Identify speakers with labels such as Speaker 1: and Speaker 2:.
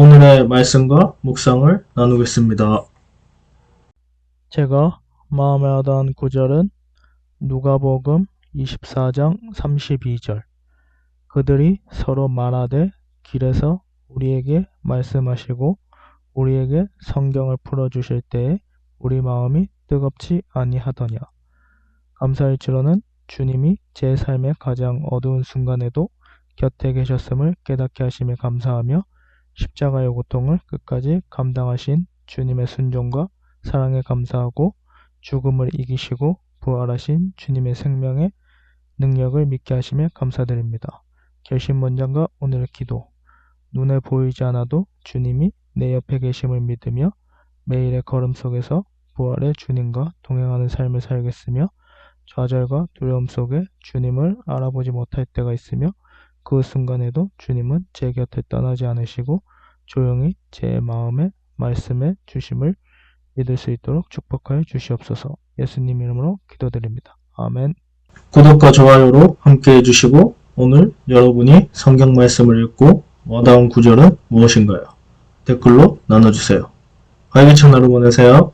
Speaker 1: 오늘의 말씀과 묵상을 나누겠습니다.
Speaker 2: 제가 마음에 와닿은 구절은 누가복음 24장 32절. 그들이 서로 말하되 길에서 우리에게 말씀하시고 우리에게 성경을 풀어 주실 때에 우리 마음이 뜨겁지 아니하더냐. 감사일지로는 주님이 제 삶의 가장 어두운 순간에도 곁에 계셨음을 깨닫게 하심에 감사하며 십자가의 고통을 끝까지 감당하신 주님의 순종과 사랑에 감사하고 죽음을 이기시고 부활하신 주님의 생명의 능력을 믿게 하심에 감사드립니다. 결심문장과 오늘의 기도 눈에 보이지 않아도 주님이 내 옆에 계심을 믿으며 매일의 걸음 속에서 부활의 주님과 동행하는 삶을 살겠으며 좌절과 두려움 속에 주님을 알아보지 못할 때가 있으며 그 순간에도 주님은 제 곁을 떠나지 않으시고 조용히 제 마음에 말씀해 주심을 믿을 수 있도록 축복하여 주시옵소서. 예수님 이름으로 기도드립니다. 아멘.
Speaker 1: 구독과 좋아요로 함께 해 주시고 오늘 여러분이 성경 말씀을 읽고 와닿은 구절은 무엇인가요? 댓글로 나눠주세요. 활기찬 하루 보내세요.